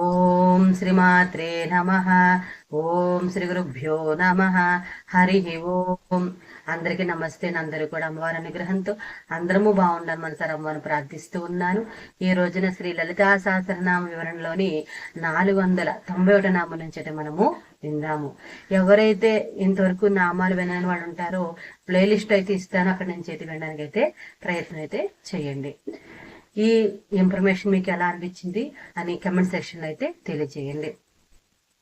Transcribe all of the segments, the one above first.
ఓం శ్రీమాత్రే నమ. ఓం శ్రీ గురుభ్యో నమ. హరి ఓం. అందరికీ నమస్తే అందరూ కూడా అమ్మవారి అనుగ్రహంతో అందరము బాగుండాలి మనసారి అమ్మవారిని ప్రార్థిస్తూ ఉన్నాను. ఈ రోజున శ్రీ లలితా సహస్రనామ వివరణలోని నాలుగు వందల తొంభై ఒకటి నామం నుంచి అయితే మనము విందాము. ఎవరైతే ఇంతవరకు నామాలు వినని వాళ్ళు ఉంటారో ప్లేలిస్ట్ అయితే ఇస్తాను. అక్కడ నుంచి అయితే వినడానికి అయితే ప్రయత్నం అయితే చేయండి. ఈ ఇన్ఫర్మేషన్ మీకు ఎలా అనిపించింది అని కమెంట్ సెక్షన్లో అయితే తెలియజేయండి.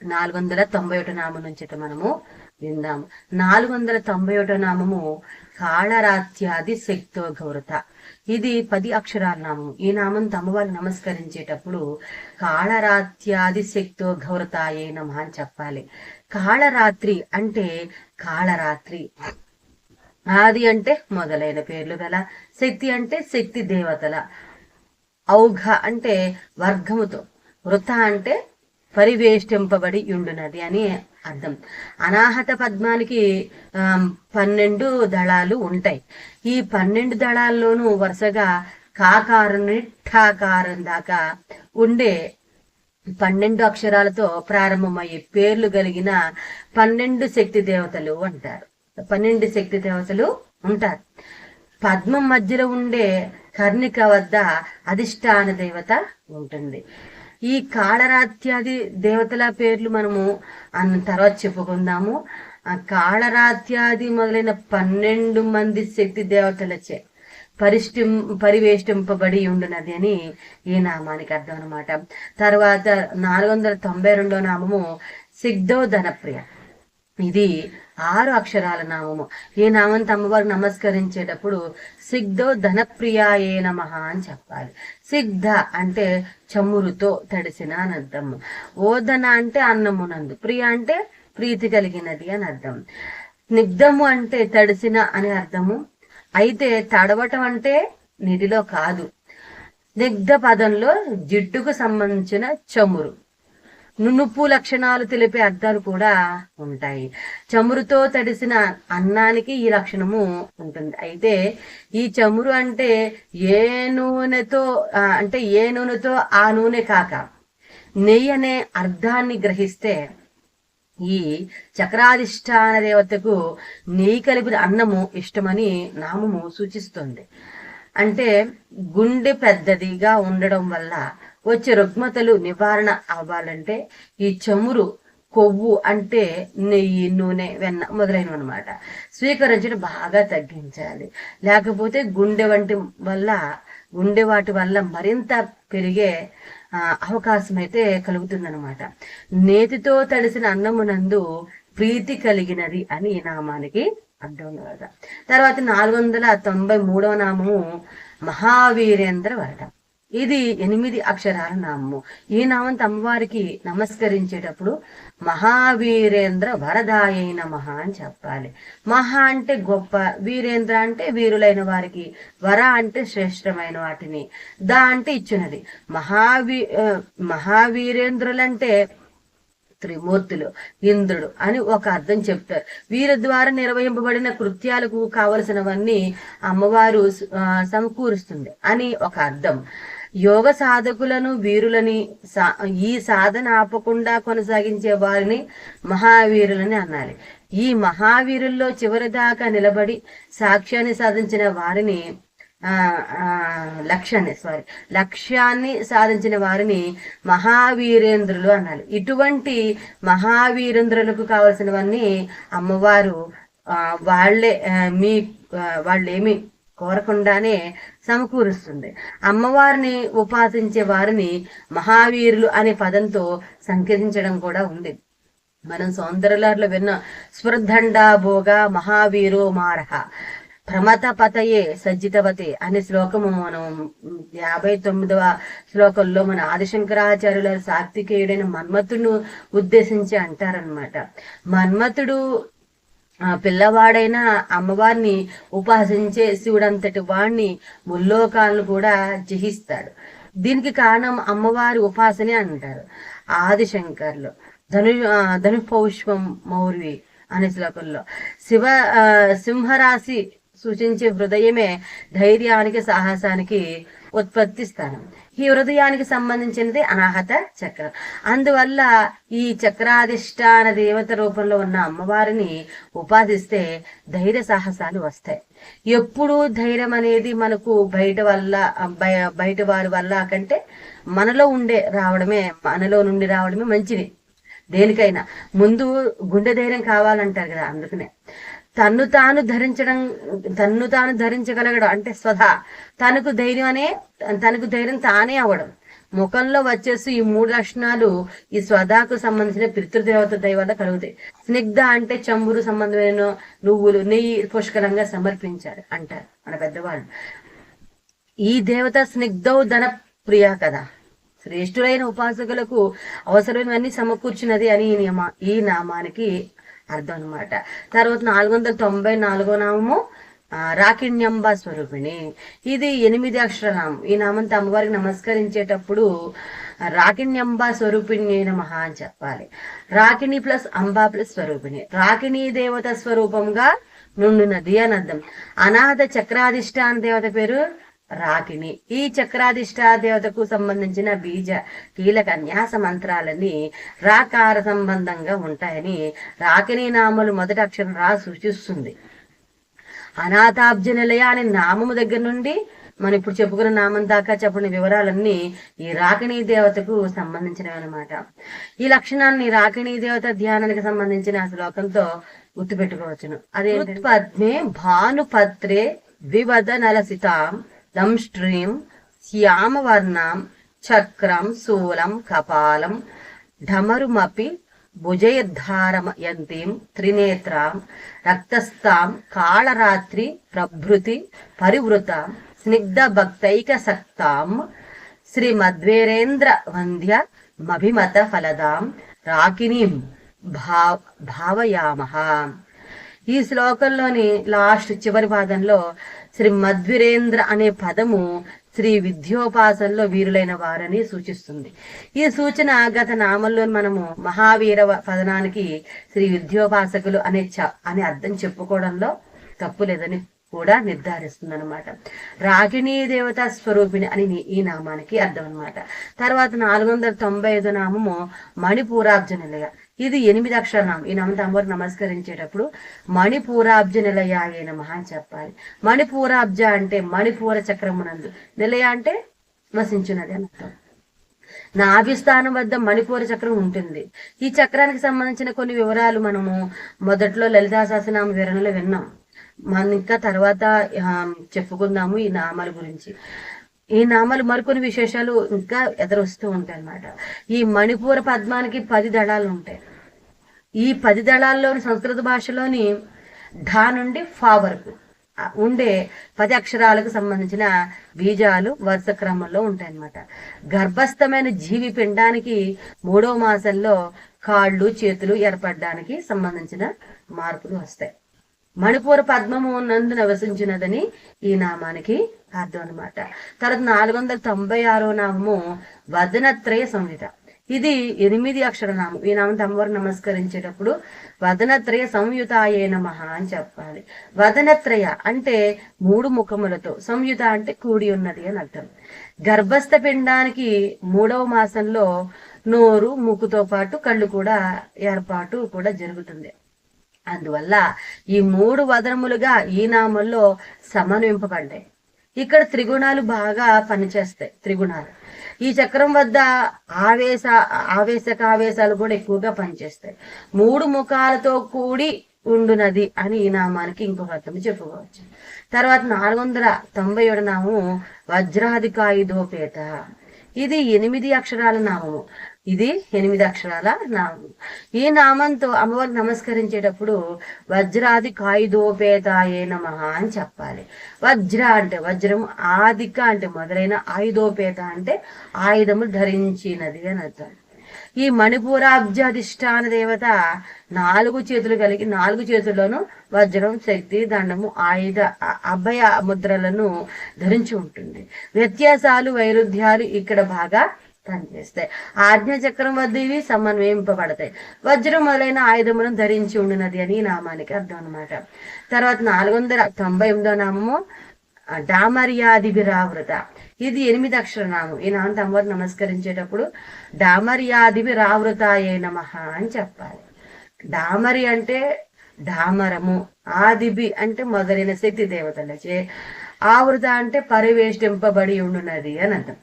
నాలుగు వందల తొంభై ఒకటో నామం నుంచి అయితే మనము విందాము నాలుగు వందల తొంభై ఒకటో నామము కాళరాత్యాది శక్తో గౌరత ఇది పది అక్షరాల నామము ఈ నామం తమ్మవాళ్ళు నమస్కరించేటప్పుడు కాళరాత్యాది శక్తో గౌరతాయే నమ అని చెప్పాలి. కాళరాత్రి అంటే కాళరాత్రి. ఆది అంటే మొదలైన పేర్లు గల. శక్తి అంటే శక్తి దేవతల. ఔఘ అంటే వర్గముతో. వృత అంటే పరివేష్టింపబడి ఉండునది అని అర్థం. అనాహత పద్మానికి పన్నెండు దళాలు ఉంటాయి. ఈ పన్నెండు దళాల్లోనూ వరుసగా కాకారం ఠాకారం దాకా ఉండే పన్నెండు అక్షరాలతో ప్రారంభమయ్యే పేర్లు కలిగిన పన్నెండు శక్తి దేవతలు అంటారు పన్నెండు శక్తి దేవతలు ఉంటారు. పద్మం మధ్యలో ఉండే కర్ణిక వద్ద అధిష్టాన దేవత ఉంటుంది. ఈ కాళరాత్యాది దేవతల పేర్లు మనము అన్న తర్వాత చెప్పుకుందాము. ఆ కాళరాత్యాది మొదలైన పన్నెండు మంది శక్తి దేవతలచే పరిష్టిం పరివేష్టింపబడి ఉండునది అని ఈ నామానికి అర్థం అనమాట తర్వాత నాలుగు వందల తొంభై రెండో నామము సిగ్ధో ధనప్రియ. ఇది ఆరు అక్షరాల నామము. ఈ నామంతో అమ్మవారు నమస్కరించేటప్పుడు సిగ్ధో ధనప్రియాయే నమ అని చెప్పాలి. సిగ్ధ అంటే చమురుతో తడిసిన అని అర్థం. ఓదన అంటే అన్నమునందు ప్రియ అంటే ప్రీతి కలిగినది అని అర్థం. స్నిగ్ధము అంటే తడిసిన అని అర్థము. అయితే తడవటం అంటే నీటిలో కాదు. స్నిగ్ధ పదంలో జిడ్డుకు సంబంధించిన చమురు. నునుపు లక్షణాలు తెలిపే అర్థాలు కూడా ఉంటాయి. చమురుతో తడిసిన అన్నానికి ఈ లక్షణము ఉంటుంది. అయితే ఈ చమురు అంటే ఏ నూనెతో అంటే ఏ నూనెతో ఆ నూనె కాక నెయ్యి అనే అర్థాన్ని గ్రహిస్తే ఈ చక్రాధిష్టాన దేవతకు నెయ్యి కలిపిన అన్నము ఇష్టమని నామము సూచిస్తుంది. అంటే గుండె పెద్దదిగా ఉండడం వల్ల వచ్చే రుగ్మతలు నివారణ అవ్వాలంటే ఈ చమురు కొవ్వు అంటే నెయ్యి నూనె వెన్న మొదలైనవి అనమాట స్వీకరించడం బాగా తగ్గించాలి. లేకపోతే గుండె వంటి వల్ల గుండె వాటి వల్ల మరింత పెరిగే అవకాశం అయితే కలుగుతుందనమాట నేతితో తడిసిన అన్నమునందు ప్రీతి కలిగినది అని ఈ నామానికి అంటూ తర్వాత నాలుగు వందల తొంభై మూడవ నామము మహావీరేంద్ర వరట ఇది ఎనిమిది అక్షరాల నామము. ఈ నామంతో అమ్మవారికి నమస్కరించేటప్పుడు మహావీరేంద్ర వరదాయ మహా అని చెప్పాలి. మహా అంటే గొప్ప వీరేంద్ర అంటే వీరులైన వారికి వర అంటే శ్రేష్టమైన వాటిని దా అంటే ఇచ్చినది. మహావీ మహావీరేంద్రులంటే త్రిమూర్తులు ఇంద్రుడు అని ఒక అర్థం చెప్తారు. వీరి ద్వారా నిర్వహింపబడిన కృత్యాలకు కావలసినవన్నీ అమ్మవారు సమకూరుస్తుంది అని ఒక అర్థం. యోగ సాధకులను వీరులని సా- ఈ సాధన ఆపకుండా కొనసాగించే వారిని మహావీరులని అనాలి. ఈ మహావీరుల్లో చివరి దాకా నిలబడి సాక్ష్యాన్ని సాధించిన వారిని ఆ లక్ష్యాన్ని సారీ లక్ష్యాన్ని సాధించిన వారిని మహావీరేంద్రులు అన్నారు ఇటువంటి మహావీరేంద్రులకు కావలసినవన్నీ అమ్మవారు ఆ, వాళ్ళే మీ వాళ్ళేమి కోరకుండానే సమకూరుస్తుంది. అమ్మవారిని ఉపాసించే వారిని మహావీరులు అనే పదంతో సంకేతించడం కూడా ఉంది. మనం సౌందర్యలార్లో విన్న స్పృద్ధండ భోగ మహావీరో మారహ ప్రమత పతయే సజ్జితవతి అనే శ్లోకము మనం యాభై తొమ్మిదవ శ్లోకంలో మన ఆదిశంకరాచార్యుల సాత్వికేయుడైన మన్మతుడు ఉద్దేశించి అంటారనమాట మన్మతుడు పిల్లవాడైన అమ్మవారిని ఉపాసించే శివుడంతటి వాణ్ణి ముల్లోకాలను కూడా జహిస్తాడు దీనికి కారణం అమ్మవారి ఉపాసనే అంటారు. ఆదిశంకర్లు ధను ధనుపౌష్పం మౌర్వి అనే శ్లోకంలో శివ ఆ, సింహరాశి సూచించే హృదయమే ధైర్యానికి సాహసానికి ఉత్పత్తి స్థానం. ఈ హృదయానికి సంబంధించినది అనాహత చక్రం. అందువల్ల ఈ చక్రాధిష్టాన దేవత రూపంలో ఉన్న అమ్మవారిని ఉపాసిస్తే ధైర్య సాహసాలు వస్తాయి. ఎప్పుడు ధైర్యం అనేది మనకు బయట వల్ల బయట వారి వల్ల కంటే మనలో ఉండే రావడమే మనలో నుండి రావడమే మంచిది. దేనికైనా ముందు గుండె ధైర్యం కావాలంటారు కదా అందుకనే. తన్ను తాను ధరించడం తన్ను తాను ధరించగలగడం అంటే స్వధా. తనకు ధైర్యం అనే తనకు ధైర్యం తానే అవ్వడం. ముఖంలో వచ్చేసి ఈ మూడు లక్షణాలు ఈ స్వధాకు సంబంధించిన పితృదేవత దయ వల్ల కలుగుతాయి. స్నిగ్ధ అంటే చంబురు సంబంధమైన నువ్వులు నెయ్యి పుష్కలంగా సమర్పించారు అంటారు మన పెద్దవాళ్ళు. ఈ దేవత స్నిగ్ధౌ ధన ప్రియ కదా. శ్రేష్ఠులైన ఉపాసకులకు అవసరమైనవన్నీ సమకూర్చినది అని ఈ నియమ ఈ నామానికి అర్థం అన్నమాట తర్వాత నాలుగు వందల తొంభై నాలుగో నామము ఆ, రాకిణ్యంబ స్వరూపిణి. ఇది ఎనిమిది అక్షర నామం ఈ నామంతో అమ్మవారికి నమస్కరించేటప్పుడు రాకిణ్యంబ స్వరూపిణి నమః అని చెప్పాలి. రాకిణి ప్లస్ అంబా ప్లస్ స్వరూపిణి. రాకిణి దేవత స్వరూపంగా నుండునది అని అర్థం. అనాథ చక్రాధిష్టాన దేవత పేరు రాకిణి ఈ చక్రాధిష్ట దేవతకు సంబంధించిన బీజ కీలక న్యాస మంత్రాలన్నీ రాకార సంబంధంగా ఉంటాయని రాకిణి నామలు మొదటి అక్షరం రా సూచిస్తుంది. అనాథాబ్జనిలయ అనే నామము దగ్గర నుండి మనం ఇప్పుడు చెప్పుకున్న నామం దాకా చెప్పిన వివరాలన్నీ ఈ రాకిణీ దేవతకు సంబంధించినవి అనమాట ఈ లక్షణాన్ని రాకిణీ దేవత ధ్యానానికి సంబంధించిన శ్లోకంతో గుర్తుపెట్టుకోవచ్చును. అదే పద్మే భానుపత్రే వివద నలసితాం దంష్ట్రీం శ్యామవర్ణం చక్రం శూలం కపాలం ఢమరుమపి భుజైర్ధారమయంతీం త్రినేత్రాం రక్తస్థాం కాళరాత్రి ప్రభృతి పరివృతాం స్నిగ్ధ భక్తైక సక్తాం శ్రీమద్వేరేంద్ర వంద్య మభిమత ఫలదాం రాకినీం భా భావయామహ ఈ శ్లోకంలోని లాస్ట్ చివరి భాగంలో శ్రీ మధ్విరేంద్ర అనే పదము శ్రీ విద్యోపాసనలో వీరులైన వారని సూచిస్తుంది. ఈ సూచన గత నామంలో మనము మహావీర పదనానికి శ్రీ విద్యోపాసకులు అనే చ అనే అర్థం చెప్పుకోవడంలో తప్పు లేదని కూడా నిర్ధారిస్తుంది అనమాట రాగిణీ దేవత స్వరూపిణి అని ఈ నామానికి అర్థం అనమాట తర్వాత నాలుగు వందల తొంభై ఐదు నామము మణిపూరార్జ నిలయ. ఇది ఎనిమిది అక్షర ఈ నామంతో అమ్మవారు నమస్కరించేటప్పుడు మణిపూరాబ్జ నిలయ అయ్యే నమః అని చెప్పాలి. మణిపూరాబ్జ అంటే మణిపూర చక్రమునందు. నిలయ అంటే వసించినది అని అర్థం. నాభిస్థానం వద్ద మణిపూర చక్రం ఉంటుంది. ఈ చక్రానికి సంబంధించిన కొన్ని వివరాలు మనము మొదట్లో లలితా సహస్రనామ వివరణలో విన్నాం. మనం ఇంకా తర్వాత చెప్పుకుందాము ఈ నామాల గురించి. ఈ నామాలు మరికొన్ని విశేషాలు ఇంకా ఎదురొస్తూ ఉంటాయి అన్నమాట ఈ మణిపూర పద్మానికి పది దళాలు ఉంటాయి. ఈ పది దళాల్లోని సంస్కృత భాషలోని ఢా నుండి ఫా వరకు ఉండే పది అక్షరాలకు సంబంధించిన బీజాలు వరుస క్రమంలో ఉంటాయన్నమాట. గర్భస్థమైన జీవి పిండానికి మూడవ మాసంలో కాళ్ళు చేతులు ఏర్పడడానికి సంబంధించిన మార్పులు వస్తాయి. మణిపూర పద్మము నందు నివసించినదని ఈ నామానికి అర్థం అనమాట తర్వాత నాలుగు వందల తొంభై ఆరో నామము వదనత్రయ సంహిత. ఇది ఎనిమిది అక్షర నామం ఈ నామంతో అమ్మవారు నమస్కరించేటప్పుడు వదనత్రయ సంయుతాయే నమః అని చెప్పాలి. వదనత్రయ అంటే మూడు ముఖములతో. సంయుత అంటే కూడి ఉన్నది అని అర్థం. గర్భస్థ పిండానికి మూడవ మాసంలో నోరు ముక్కుతో పాటు కళ్ళు కూడా ఏర్పాటు కూడా జరుగుతుంది. అందువల్ల ఈ మూడు వదనములుగా ఈ నామంలో సమన్వింపబడ్డాయి ఇక్కడ త్రిగుణాలు బాగా పనిచేస్తాయి. త్రిగుణాలు. ఈ చక్రం వద్ద ఆవేశ ఆవేశక ఆవేశాలు కూడా ఎక్కువగా పనిచేస్తాయి. మూడు ముఖాలతో కూడి ఉండునది అని ఈ నామానికి ఇంకొక అర్థం చెప్పుకోవచ్చు. తర్వాత నాలుగు వందల తొంభై ఏడు నామము వజ్రాధికాయుధోపేత. ఇది ఎనిమిది అక్షరాల నామము. ఇది ఎనిమిది అక్షరాల నామం ఈ నామంతో అమ్మవారికి నమస్కరించేటప్పుడు వజ్రాది కాయుధోపేతాయే నమ అని చెప్పాలి. వజ్ర అంటే వజ్రం ఆదిక అంటే మొదలైన ఆయుధోపేత అంటే ఆయుధములు ధరించినది అని అర్థం. ఈ మణిపూరాబ్జాధిష్టాన దేవత నాలుగు చేతులు కలిగి నాలుగు చేతుల్లోనూ వజ్రం శక్తి దండము ఆయుధ అభయ ముద్రలను ధరించి ఉంటుంది. వ్యత్యాసాలు వైరుధ్యాలు ఇక్కడ బాగా పనిచేస్తాయి ఆజ్ఞ చక్రం వద్ద ఇవి సమన్వయింపబడతాయి. వజ్రం మొదలైన ఆయుధములను ధరించి ఉండినది అని నామానికి అర్థం అన్నమాట. తర్వాత నాలుగు వందల తొంభై ఎనిమిదో నామము డామర్యాదిభిరావృత ఇది ఎనిమిది అక్షర నామం ఈ నామంతో అమ్మవారు నమస్కరించేటప్పుడు డామర్యాదివి రావృతాయే నమ అని చెప్పాలి. డామరి అంటే డామరము ఆదిబి అంటే మొదలైన శక్తి దేవతలచే ఆవృత అంటే పరివేష్టింపబడి ఉండున్నది అని అర్థం.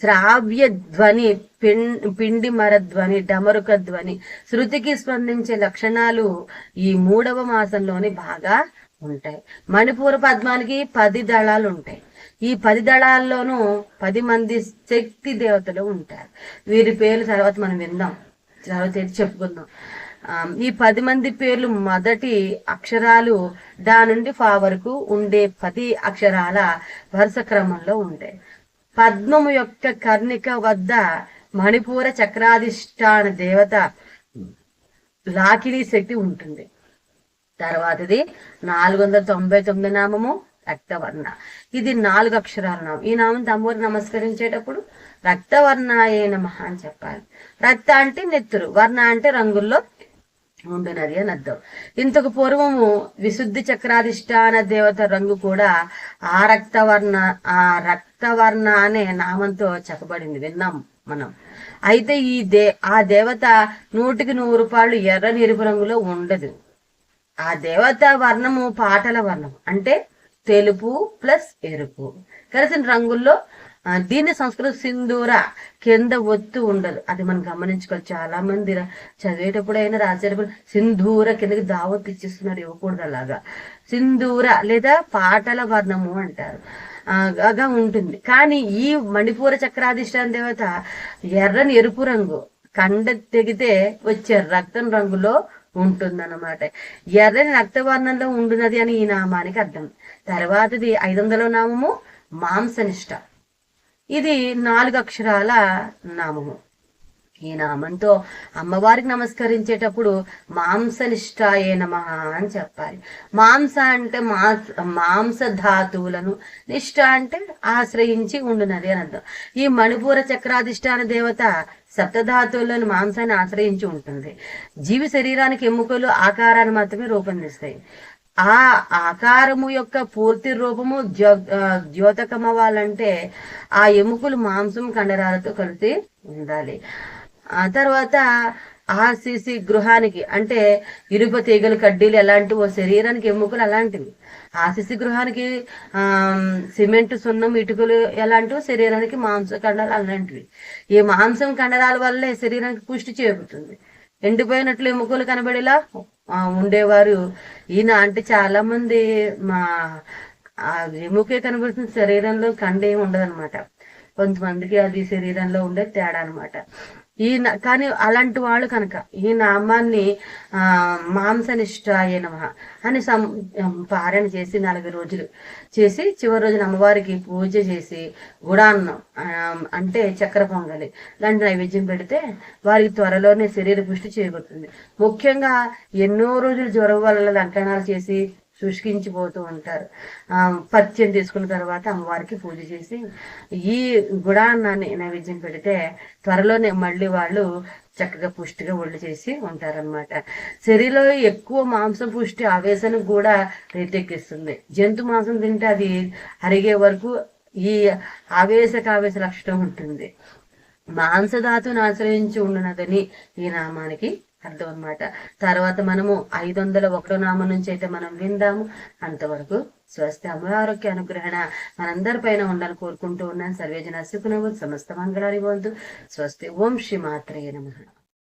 శ్రావ్య ధ్వని పిండి మర ధ్వని డమరుక ధ్వని శృతికి స్పందించే లక్షణాలు ఈ మూడవ మాసంలోని బాగా ఉంటాయి. మణిపూర పద్మానికి పది దళాలు ఉంటాయి ఈ పది దళాల్లోనూ పది మంది శక్తి దేవతలు ఉంటారు. వీరి పేర్లు తర్వాత మనం విందాం. తర్వాత చెప్పుకుందాం. ఈ పది మంది పేర్లు మొదటి అక్షరాలు దా నుండి ఫా వరకు ఉండే పది అక్షరాల వరుస క్రమంలో ఉంటాయి. పద్మము యొక్క కర్ణిక వద్ద మణిపూర చక్రాధిష్టాన దేవత లాకిలీ శక్తి ఉంటుంది. తర్వాతది నాలుగు వందల తొంభై తొమ్మిది నామము రక్తవర్ణ. ఇది నాలుగు అక్షరాల నామం. ఈ నామం తమ్ముడు నమస్కరించేటప్పుడు రక్తవర్ణాయే నమ అని చెప్పాలి. రక్త అంటే నెత్తురు. వర్ణ అంటే రంగుల్లో ఉండునది అని అర్థం. ఇంతకు పూర్వము విశుద్ధి చక్రాధిష్టాన దేవత రంగు కూడా ఆ రక్తవర్ణ ఆ రక్తవర్ణ అనే నామంతో చెప్పబడింది. విన్నాం మనం. అయితే ఈ దే ఆ దేవత నూటికి నూరు రూపాయలు ఎర్ర నిరుపు రంగులో ఉండదు. ఆ దేవత వర్ణము పాటల వర్ణం. అంటే తెలుపు ప్లస్ ఎరుపు. కలిసిన రంగుల్లో దీన్ని సంస్కృత సింధూర కింద ఒత్తు ఉండదు. అది మనం గమనించుకోవాలి. చాలా మంది చదివేటప్పుడు అయినా రాసేటప్పుడు సింధూర కిందకి దావత్ ఇచ్చిస్తున్నారు ఇవ్వకూడదు అలాగా. సింధూర లేదా పాటల వర్ణము అంటారు. గా ఉంటుంది. కానీ ఈ మణిపూర చక్రాధిష్టాన దేవత ఎర్రని ఎరుపు రంగు కండ తెగితే వచ్చే రక్తం రంగులో ఉంటుందన్నమాట. ఎర్రని రక్తవర్ణంలో ఉండున్నది అని ఈ నామానికి అర్థం. తర్వాతది ఐదు వందల నామము మాంసనిష్ట. ఇది నాలుగు అక్షరాల నామము. ఈ నామంతో అమ్మవారికి నమస్కరించేటప్పుడు మాంసనిష్టాయే నమ అని చెప్పాలి. మాంస అంటే మాంస మాంస ధాతువులను నిష్ట అంటే ఆశ్రయించి ఉండునది అని అర్థం. ఈ మణిపూర చక్రాధిష్టాన దేవత సప్తధాతువులను మాంసాన్ని ఆశ్రయించి ఉంటుంది. జీవి శరీరానికి ఎముకలు ఆకారాన్ని మాత్రమే రూపొందిస్తాయి. ఆ ఆకారము యొక్క పూర్తి రూపము జ్యో ద్యోతకమవ్వాలంటే ఆ ఎముకలు మాంసం కండరాలతో కలిసి ఉండాలి. ఆ తర్వాత ఆర్సీసీ గృహానికి అంటే ఇరుప తీగలు కడ్డీలు ఎలాంటి ఓ శరీరానికి ఎముకలు అలాంటివి. ఆర్సీసీ గృహానికి సిమెంట్ సున్నం ఇటుకలు ఎలాంటివి శరీరానికి మాంస కండరాలు అలాంటివి. ఈ మాంసం కండరాల వల్లే శరీరానికి పుష్టి చేపుతుంది ఎండిపోయినట్లు ఎముకలు కనబడేలా ఉండేవారు. ఈయన అంటే చాలా మంది మా ఎముకే కనబడుతుంది శరీరంలో కండ ఏమి ఉండదన్నమాట. కొంతమందికి అది శరీరంలో ఉండే తేడా అనమాట ఈ కానీ అలాంటి వాళ్ళు కనుక ఈ నామాన్ని ఆ మాంసనిష్టాయ నమ అని సం పారాయణ చేసి నలభై రోజులు చేసి చివరి రోజున అమ్మవారికి పూజ చేసి గుడాన్నం అంటే చక్కెర పొంగలి లాంటి నైవేద్యం పెడితే వారికి త్వరలోనే శరీర పుష్టి చేయబడుతుంది ముఖ్యంగా ఎన్నో రోజులు జ్వరం వల్ల లంకణాలు చేసి శుష్కించిపోతూ ఉంటారు. పత్యం తీసుకున్న తర్వాత అమ్మవారికి పూజ చేసి ఈ గుడాన్నాన్ని నైవేద్యం పెడితే త్వరలోనే మళ్ళీ వాళ్ళు చక్కగా పుష్టిగా ఒళ్ళు చేసి ఉంటారనమాట శరీరంలో ఎక్కువ మాంసం పుష్టి ఆవేశానికి కూడా రేటెక్కిస్తుంది. జంతు మాంసం తింటే అది అరిగే వరకు ఈ ఆవేశకావేశ లక్షణం ఉంటుంది. మాంసధాతుని ఆశ్రయించి ఉండనదని ఈ నామానికి అర్థం అనమాట తర్వాత మనము ఐదు వందల ఒకటో నామం నుంచి అయితే మనం విందాము. అంతవరకు స్వస్తి ఆరోగ్య అనుగ్రహణ మనందరి పైన ఉండాలని కోరుకుంటూ ఉన్నాను. సర్వేజన సుఖనవు సమస్త మంగళారి వంతు స్వస్తి. ఓం శ్రీ మాత్రయ్య నమ.